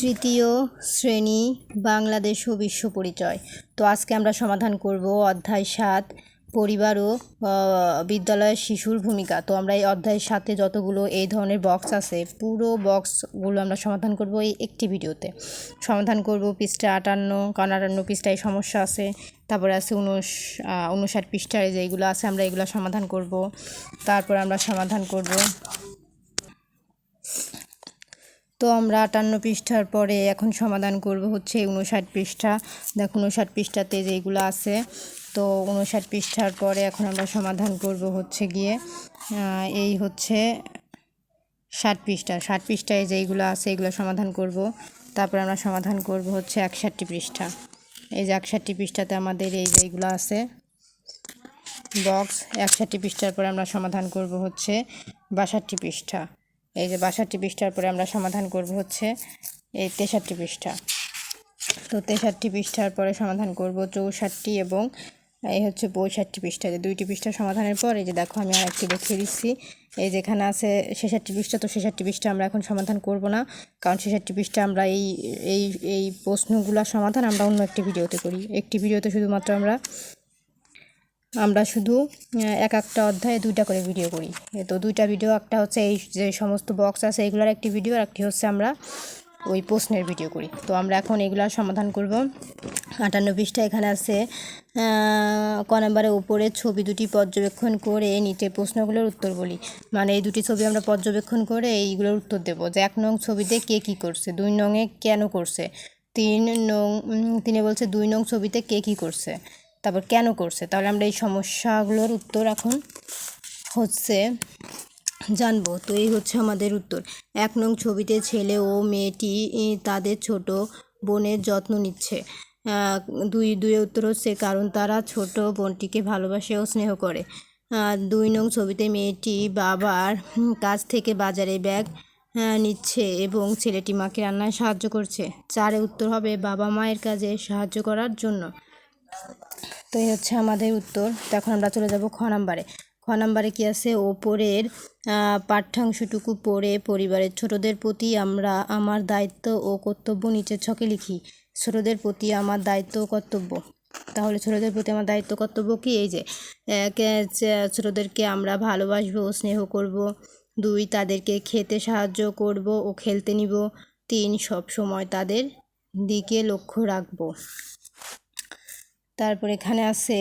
তৃতীয় শ্রেণি বাংলাদেশ ও বিশ্ব পরিচয়। তো আজকে আমরা সমাধান করব অধ্যায় সাত, পরিবার ও বিদ্যালয়ের শিশুর ভূমিকা। তো আমরা এই অধ্যায়ের সাথে যতগুলো এই ধরনের বক্স আছে, পুরো বক্সগুলো আমরা সমাধান করব এই একটি ভিডিওতে। সমাধান করব পৃষ্ঠা আটান্ন কারণ আটান্ন পৃষ্ঠায় সমস্যা আছে, তারপরে আছে উনষাট পৃষ্ঠায় যেগুলো আছে আমরা এগুলো সমাধান করব। তারপর আমরা সমাধান করব তো আমরা আটান্ন পৃষ্ঠার পরে এখন সমাধান করব হচ্ছে উনষাট পৃষ্ঠা। দেখুন উনষাট পৃষ্ঠাতে যেগুলো আছে, তো উনষাট পৃষ্ঠার পরে এখন আমরা সমাধান করব হচ্ছে গিয়ে এই হচ্ছে ষাট পৃষ্ঠা। ষাট পৃষ্ঠায় যেইগুলো আছে এগুলো সমাধান করব। তারপর আমরা সমাধান করব হচ্ছে একষট্টি পৃষ্ঠা। এই যে একষট্টি পৃষ্ঠাতে আমাদের এই যেইগুলো আছে বক্স একষট্টি পৃষ্ঠার পরে আমরা সমাধান করব হচ্ছে বাষট্টি পৃষ্ঠা। এই যে বাষট্টি পৃষ্ঠার পরে আমরা সমাধান করব হচ্ছে এই তেষট্টি পৃষ্ঠা। তো তেষট্টি পৃষ্ঠার পরে সমাধান করব চৌষট্টি এবং এই হচ্ছে পঁয়ষট্টি পৃষ্ঠা। যে দুইটি পৃষ্ঠা সমাধানের পর এই যে দেখো আমি আর একটি দেখিয়ে দিচ্ছি। এই যেখানে আছে ছেষট্টি পৃষ্ঠা, তো ছেষট্টি পৃষ্ঠা আমরা এখন সমাধান করব না। কারণ ছেষট্টি পৃষ্ঠা আমরা এই এই এই প্রশ্নগুলোর সমাধান আমরা অন্য একটি ভিডিওতে করি। একটি ভিডিওতে শুধুমাত্র আমরা আমরা শুধু এক একটা অধ্যায়ে দুইটা করে ভিডিও করি। তো দুইটা ভিডিও একটা হচ্ছে এই যে সমস্ত বক্স আছে, এগুলোর একটি ভিডিও আর একটি হচ্ছে আমরা ওই প্রশ্নের ভিডিও করি। তো আমরা এখন এগুলার সমাধান করব। আটান্ন পৃষ্ঠা এখানে আছে ক নম্বরের উপরে ছবি দুটি পর্যবেক্ষণ করে নিচে প্রশ্নগুলোর উত্তর বলি। মানে এই দুটি ছবি আমরা পর্যবেক্ষণ করে এইগুলোর উত্তর দেবো যে এক নং ছবিতে কে কী করছে, দুই নংয়ে কেন করছে, তিন নং তিনে বলছে দুই নং ছবিতে কে কী করছে। তারপর কেন করছে? তাহলে আমরা এই সমস্যাগুলোর উত্তর এখন হচ্ছে জানব। তো এই হচ্ছে আমাদের উত্তর। এক নং ছবিতে ছেলে ও মেয়েটি তাদের ছোট বোনের যত্ন নিচ্ছে। দুই দুই উত্তর হচ্ছে কারণ তারা ছোট বোনটিকে ভালোবাসে ও স্নেহ করে। দুই নং ছবিতে মেয়েটি বাবার কাছ থেকে বাজারে ব্যাগ নিচ্ছে এবং ছেলেটি মাকে রান্নায় সাহায্য করছে। চারে উত্তর হবে বাবা মায়ের কাজে সাহায্য করার জন্য। তো এই হচ্ছে আমাদের উত্তর। তো এখন আমরা চলে যাব খ নাম্বারে। খ নাম্বারে কি আছে? ওপরের পাঠ্যাংশটুকু পড়ে পরিবারের ছোটদের প্রতি আমরা আমার দায়িত্ব ও কর্তব্য নিচের ছকে লিখি। ছোটদের প্রতি আমার দায়িত্ব ও কর্তব্য। তাহলে ছোটদের প্রতি আমার দায়িত্ব কর্তব্য কি? এই যে ছোটদেরকে আমরা ভালোবাসবো ও স্নেহ করব। দুই, তাদেরকে খেতে সাহায্য করব ও খেলতে নিব। তিন সব সময় তাদের দিকে লক্ষ্য রাখব। তারপর এখানে আছে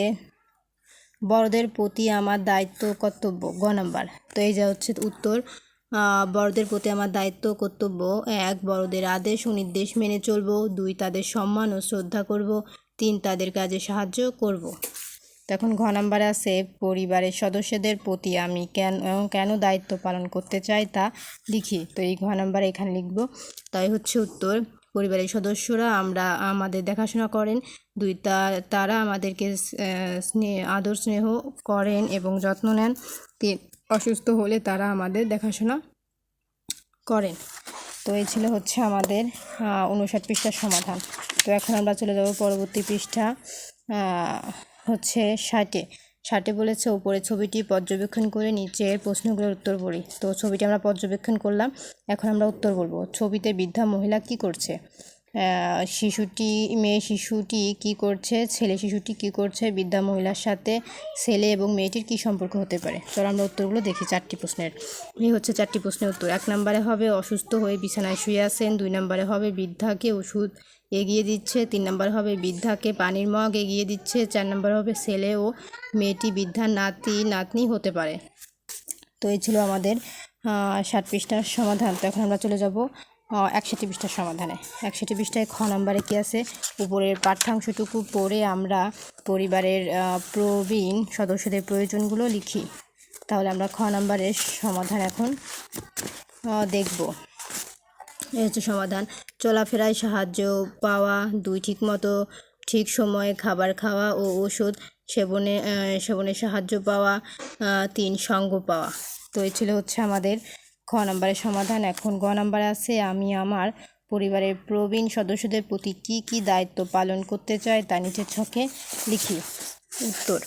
বড়দের প্রতি আমার দায়িত্ব কর্তব্য, গ নাম্বার। তো এই যা হচ্ছে উত্তর বড়দের প্রতি আমার দায়িত্ব কর্তব্য, এক, বড়দের আদেশ ও নির্দেশ মেনে চলব, দুই, তাদের সম্মান ও শ্রদ্ধা করব, তিন, তাদের কাজে সাহায্য করব। তখন ঘ নাম্বারে আছে, পরিবারের সদস্যদের প্রতি আমি কেন কেন দায়িত্ব পালন করতে চাই তা লিখি। তো এই ঘ নাম্বারে এখানে লিখব। তাই হচ্ছে উত্তর পরিবারের সদস্যরা আমরা আমাদের দেখাশোনা করেন। দুই তারা আমাদেরকে স্নেহ আদর স্নেহ করেন এবং যত্ন নেন। তিন অসুস্থ হলে তারা আমাদের দেখাশোনা করেন। তো এই ছিল হচ্ছে আমাদের উনষাট পৃষ্ঠার সমাধান। তো এখন আমরা চলে যাব পরবর্তী পৃষ্ঠা হচ্ছে ষাটে। ষাটে বলেছে ওপরে ছবিটি পর্যবেক্ষণ করে নিচের প্রশ্নগুলোর উত্তর বলি তো ছবিটি আমরা পর্যবেক্ষণ করলাম, এখন আমরা উত্তর বলব। ছবিতে বৃদ্ধা মহিলা কি করছে? শিশুটি, মেয়ে শিশুটি কি করছে, ছেলে শিশুটি কি করছে, বৃদ্ধা মহিলার সাথে ছেলে এবং মেয়েটির কি সম্পর্ক হতে পারে? চলো আমরা উত্তরগুলো দেখি চারটি প্রশ্নের। এই হচ্ছে চারটি প্রশ্নের উত্তর। এক নম্বরে হবে অসুস্থ হয়ে বিছানায় শুয়ে আছেন, দুই নম্বরে হবে বৃদ্ধাকে ওষুধ এগিয়ে দিচ্ছে, তিন নম্বর হবে বৃদ্ধাকে পানির মগ এগিয়ে দিচ্ছে, চার নম্বর হবে ছেলে ও মেয়েটি বৃদ্ধার নাতি, নাতনি হতে পারে। তো এই ছিল আমাদের ষাট পৃষ্ঠার সমাধান। তো এখন আমরা চলে যাব একষট্টি পৃষ্ঠার সমাধানে। একষট্টি পৃষ্ঠায় খ নম্বরে কী আছে? উপরের পাঠ্যাংশটুকু পড়ে আমরা পরিবারের প্রবীণ সদস্যদের প্রয়োজনগুলো লিখি। তাহলে আমরা খ নম্বরের সমাধান এখন দেখব। এই হচ্ছে সমাধান। চলাফেরায় সাহায্য পাওয়া, দুই ঠিক মতো ঠিক সময়ে খাবার খাওয়া ও ওষুধ সেবনে সেবনে সাহায্য পাওয়া তিন সঙ্গ পাওয়া। তো এই ছিল হচ্ছে আমাদের নম্বরের সমাধান এখন গ নম্বরে আছে, আমি আমার পরিবারের প্রবীণ সদস্যদের প্রতি কী কী দায়িত্ব পালন করতে চাই তা নিচের ছকে লিখি। উত্তর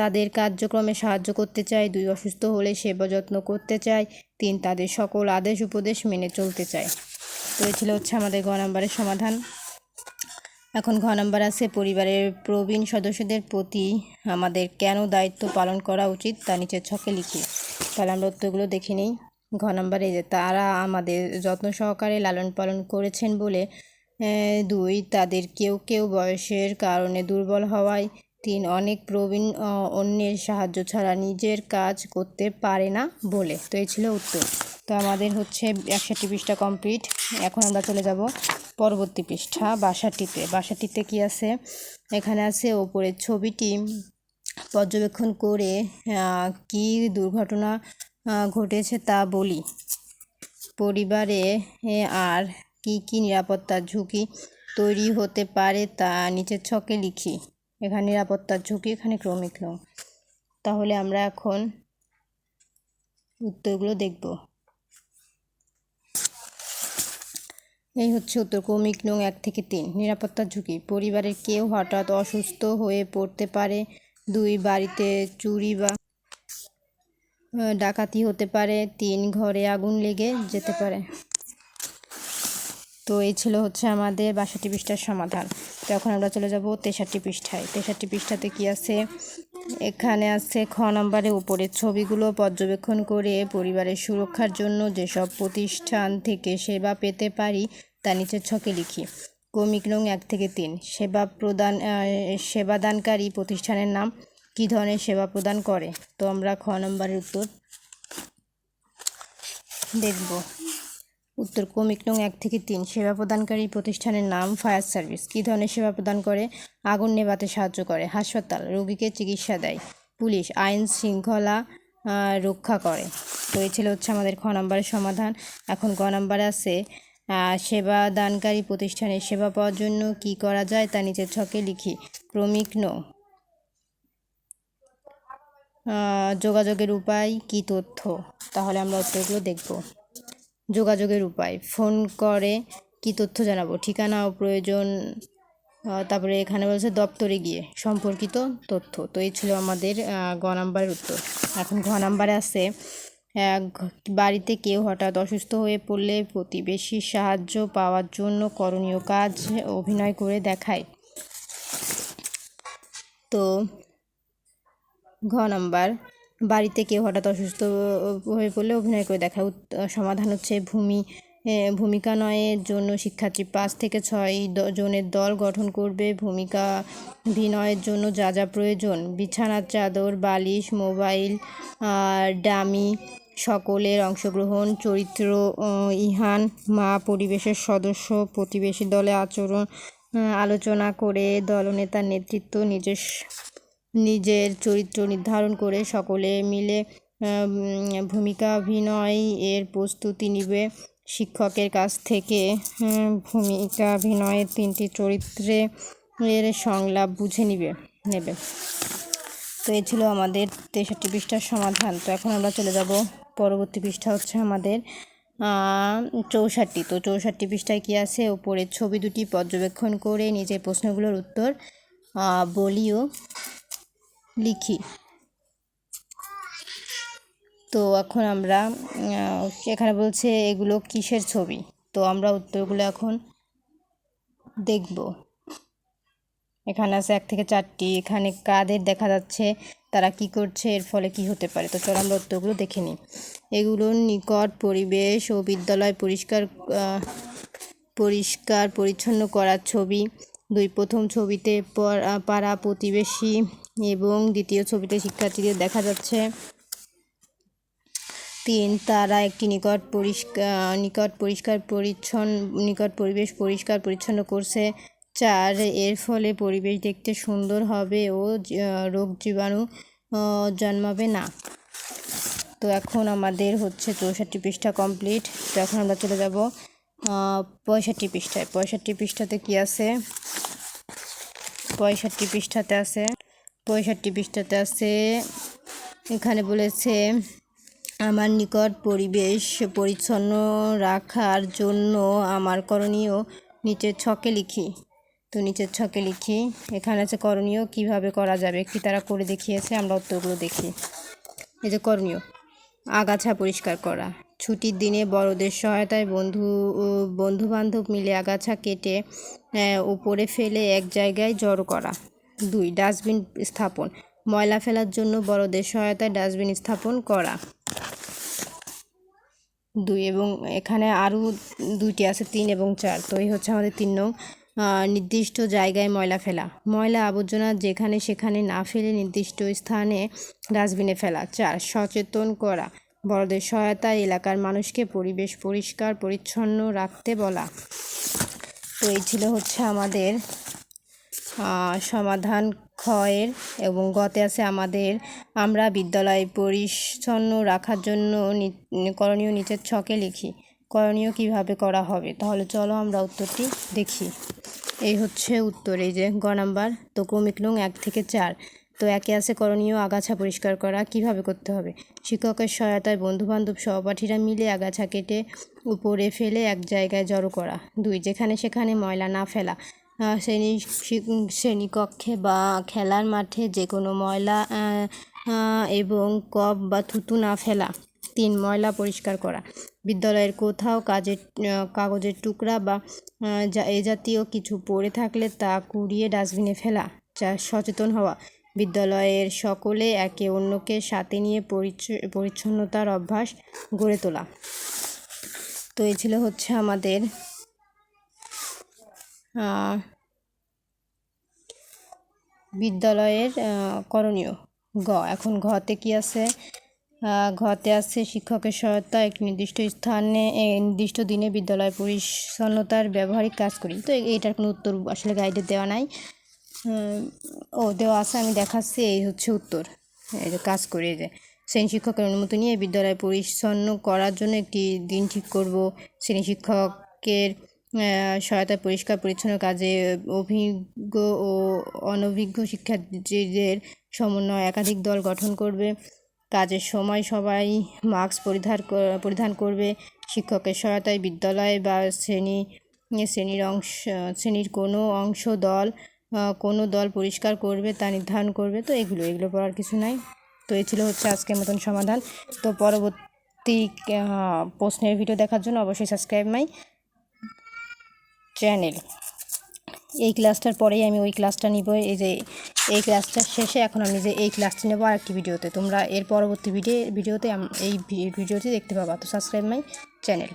তাদের কার্যক্রমে সাহায্য করতে চাই, দুই অসুস্থ হলে সেবা যত্ন করতে চাই, তিন তাদের সকল আদেশ উপদেশ মেনে চলতে চাই। তো এই ছিল হচ্ছে আমাদের গ নাম্বারের সমাধান। এখন ঘ নম্বর আছে, পরিবারের প্রবীণ সদস্যদের প্রতি আমাদের কেন দায়িত্ব পালন করা উচিত তা নিচের ছকে লিখি। তাহলে আমরা উত্তরগুলো দেখে নিই। ঘ নম্বরে যে, তারা আমাদের যত্ন সহকারে লালন পালন করেছেন বলে দুই, তাদের কেউ কেউ বয়সের কারণে দুর্বল হওয়ায় তিন অনেক প্রবীণ অন্যের সাহায্য ছাড়া নিজের কাজ করতে পারে না বলে। তো এই ছিল উত্তর। তো আমাদের হচ্ছে একষট্টি পৃষ্ঠা কমপ্লিট এখন আমরা চলে যাব পরবর্তী পৃষ্ঠা, বাসাটিতে। বাসাটিতে কি আছে? এখানে আছে ওপরের ছবিটি, পর্যবেক্ষণ করে কি দুর্ঘটনা ঘটেছে তা বলি। পরিবারে আর কি কি নিরাপত্তার ঝুঁকি তৈরি হতে পারে তা নিচের ছকে লিখি। এখানে নিরাপত্তার ঝুঁকি এখানে ক্রমিক নং তাহলে আমরা এখন উত্তরগুলো দেখব। এই হচ্ছে উত্তর, ক্রমিক নং এক থেকে তিন। নিরাপত্তার ঝুঁকি। পরিবারের কেউ হঠাৎ অসুস্থ হয়ে পড়তে পারে, দুই বাড়িতে চুরি বা ডাকাতি হতে পারে, তিন ঘরে আগুন লেগে যেতে পারে। তো এই ছিল হচ্ছে আমাদের বাষট্টি পৃষ্ঠার সমাধান। তো এখন আমরা চলে যাব তেষট্টি পৃষ্ঠায়। তেষট্টি পৃষ্ঠাতে কি আছে? এখানে আছে খ নম্বরে উপরে, ছবিগুলো পর্যবেক্ষণ করে পরিবারের সুরক্ষার জন্য যেসব প্রতিষ্ঠান থেকে সেবা পেতে পারি তা নিচের ছকে লিখি। ক্রমিক নং এক থেকে তিন, সেবা প্রদান সেবাদানকারী প্রতিষ্ঠানের নাম কী ধরনের সেবা প্রদান করে? তো আমরা খ নম্বরের উত্তর দেখব। উত্তর ক্রমিক নং এক থেকে তিন। সেবা প্রদানকারী প্রতিষ্ঠানের নাম ফায়ার সার্ভিস। কী ধরনের সেবা প্রদান করে? আগুন নেভাতে সাহায্য করে। হাসপাতাল। রোগীকে চিকিৎসা দেয়। পুলিশ আইন শৃঙ্খলা রক্ষা করে। তো এই ছিল হচ্ছে আমাদের খ নম্বরের সমাধান। এখন গ নম্বরে আছে সেবা দানকারী প্রতিষ্ঠানে সেবা পাওয়ার জন্য কি করা যায় তা নিচের ছকে লিখি। ক্রমিক যোগাযোগের উপায়, কি তথ্য? তাহলে আমরা উত্তরগুলো দেখব। যোগাযোগের উপায়। ফোন করে কি তথ্য জানাব? ঠিকানা ও প্রয়োজন তারপরে এখানে বলছে দপ্তরে গিয়ে সম্পর্কিত তথ্য। তো এই ছিল আমাদের গ নাম্বারের উত্তর। এখন ঘ নাম্বারে আছে বাড়িতে কেউ হঠাৎ অসুস্থ হয়ে পড়লে প্রতিবেশীর সাহায্য পাওয়ার জন্য করণীয় কাজ অভিনয় করে দেখায়। তো ঘ নাম্বার বাড়িতে কেউ হঠাৎ অসুস্থ হয়ে পড়লে অভিনয় করে দেখা সমাধান হচ্ছে ভূমি ভূমিকা নয়ের জন্য শিক্ষার্থী পাঁচ থেকে ছয় জনের দল গঠন করবে। ভূমিকা ভিনয়ের জন্য যা যা প্রয়োজন, বিছানার চাদর, বালিশ, মোবাইল ডামি সকলের অংশগ্রহণ, চরিত্র ইহান, মা পরিবেশের সদস্য, প্রতিবেশী দলে আচরণ আলোচনা করে দলনেতার নেতৃত্ব নিজের নিজের চরিত্র নির্ধারণ করে সকলে মিলে ভূমিকা অভিনয় এর প্রস্তুতি নিবে। শিক্ষকের কাছ থেকে উম, ভূমিকা অভিনয়ের তিনটি চরিত্রে এর সংলাপ বুঝে নিবে নেবে। তো এ ছিল আমাদের তেষট্টি পৃষ্ঠার সমাধান। তো এখন আমরা চলে যাব পরবর্তী পৃষ্ঠা হচ্ছে আমাদের চৌষট্টি। তো চৌষট্টি পৃষ্ঠায় কী আছে? ওপরের ছবি দুটি পর্যবেক্ষণ করে নিজের প্রশ্নগুলোর উত্তর বলিও। লিখি। তো এখন আমরা এখানে বলছে এগুলো কিসের ছবি? তো আমরা উত্তরগুলো এখন দেখব। এখানে আছে এক থেকে চারটি। এখানে কাদের দেখা যাচ্ছে, তারা কি করছে, এর ফলে কি হতে পারে? তো চলো আমরা উত্তরগুলো দেখে নিই। এগুলোর নিকট পরিবেশ ও বিদ্যালয় পরিষ্কার পরিষ্কার পরিচ্ছন্ন করার ছবি দুই প্রথম ছবিতে পড়া- প্রতিবেশী এবং দ্বিতীয় ছবিতে শিক্ষার্থীদের দেখা যাচ্ছে। তিন, তারা একটি নিকট পরিষ্কার নিকট পরিষ্কার পরিচ্ছন্ন, নিকট পরিবেশ পরিষ্কার পরিচ্ছন্ন করছে। চার, এর ফলে পরিবেশ দেখতে সুন্দর হবে ও রোগ জীবাণু জন্মাবে না। তো এখন আমাদের হচ্ছে চৌষট্টি পৃষ্ঠা কমপ্লিট। তো এখন আমরা চলে যাব পঁয়ষট্টি পৃষ্ঠায়। পঁয়ষট্টি পৃষ্ঠাতে কি আছে? পঁয়ষট্টি পৃষ্ঠাতে আছে, পঁয়ষট্টি পৃষ্ঠাতে আছে, এখানে বলেছে, আমার নিকট পরিবেশ পরিচ্ছন্ন রাখার জন্য আমার করণীয় নিচের ছকে লিখি। তো নিচের ছকে লিখি। এখানে আছে করণীয়, কীভাবে করা যাবে? একটি তারা করে দেখিয়েছে? আমরা উত্তরগুলো দেখি। এই যে করণীয়, আগাছা পরিষ্কার করা। ছুটির দিনে বড়দের সহায়তায় বন্ধু বন্ধু বান্ধব মিলে আগাছা কেটে উপরে ফেলে এক জায়গায় জড়ো করা। দুই, ডাস্টবিন স্থাপন। ময়লা ফেলার জন্য বড়দের সহায়তায় ডাস্টবিন স্থাপন করা। দুই, এবং এখানে আরও দুইটি আছে, তিন এবং চার। তো এই হচ্ছে আমাদের তিন নং নির্দিষ্ট জায়গায় ময়লা ফেলা। ময়লা আবর্জনা যেখানে সেখানে না ফেলে নির্দিষ্ট স্থানে ডাস্টবিনে ফেলা। চার, সচেতন করা। বড়দের সহায়তায় এলাকার মানুষকে পরিবেশ পরিষ্কার, পরিচ্ছন্ন রাখতে বলা। তো এই ছিল হচ্ছে আমাদের সমাধান ক্ষয়ের এবং গতে আছে আমাদের আমরা বিদ্যালয় পরিচ্ছন্ন রাখার জন্য করণীয় নিচের ছকে লিখি। করণীয় কীভাবে করা হবে? তাহলে চলো আমরা উত্তরটি দেখি। এই হচ্ছে উত্তর, এই যে গ নাম্বার, তো ক্রমিক নং এক থেকে চার। তো একে আছে করণীয় আগাছা পরিষ্কার করা, কীভাবে করতে হবে? শিক্ষকের সহায়তায় বন্ধুবান্ধব সহপাঠীরা মিলে আগাছা কেটে উপরে ফেলে এক জায়গায় জড়ো করা। দুই, যেখানে সেখানে ময়লা না ফেলা। শ্রেণি শ্রেণীকক্ষে বা খেলার মাঠে যে কোনো ময়লা এবং কপ বা থুতু না ফেলা। তিন, ময়লা পরিষ্কার করা। বিদ্যালয়ের কোথাও কাজের কাগজের টুকরা বা যা- এ জাতীয় কিছু পড়ে থাকলে তা কুড়িয়ে ডাস্টবিনে ফেলা। চার, সচেতন হওয়া। বিদ্যালয়ের সকলে একে অন্যকে সাথে নিয়ে পরিচ্ছ- পরিচ্ছন্নতার অভ্যাস গড়ে তোলা। তো এই ছিল হচ্ছে আমাদের বিদ্যালয়ের করণীয় গ এখন ঘতে কি আছে? ঘতে আছে শিক্ষকের সহায়তা একটি নির্দিষ্ট স্থানে নির্দিষ্ট দিনে বিদ্যালয় পরিচ্ছন্নতার ব্যবহারিক কাজ করি। তো এইটার কোনো উত্তর আসলে গাইডে দেওয়া নাই। ও দেওয়া আছে আমি দেখাচ্ছি এই হচ্ছে উত্তর। কাজ করি যে শ্রেণি শিক্ষকের অনুমতি নিয়ে বিদ্যালয় পরিচ্ছন্ন করার জন্য একটি দিন ঠিক করব। শ্রেণি শিক্ষকের আহ, সহায়তায় পরিষ্কার পরিচ্ছন্ন কাজে অভিজ্ঞ ও অনভিজ্ঞ শিক্ষার্থীদের সমন্বয় একাধিক দল গঠন করবে। কাজের সময় সবাই মাস্ক পরিধান পরিধান করবে। শিক্ষকের সহায়তায় বিদ্যালয় বা শ্রেণি শ্রেণির অংশ শ্রেণির কোনো অংশ দল কোনো দল পরিষ্কার করবে, তা নির্ধারণ করবে, তো এগুলো এগুলো পড়ার কিছু নাই। তো এই ছিল হচ্ছে আজকের মতন সমাধান। তো পরবর্তী প্রশ্নের ভিডিও দেখার জন্য অবশ্যই সাবস্ক্রাইব মাই চ্যানেল এই ক্লাসটার পরেই আমি ওই ক্লাসটা নিব। এই যে, এই ক্লাসটা শেষে এখন আমি যে এই ক্লাসটি নেব আরেকটি ভিডিওতে। তোমরা এর পরবর্তী ভিডিও, ভিডিওতে এই ভিডিওটি দেখতে পাবা। তো সাবস্ক্রাইব মাই চ্যানেল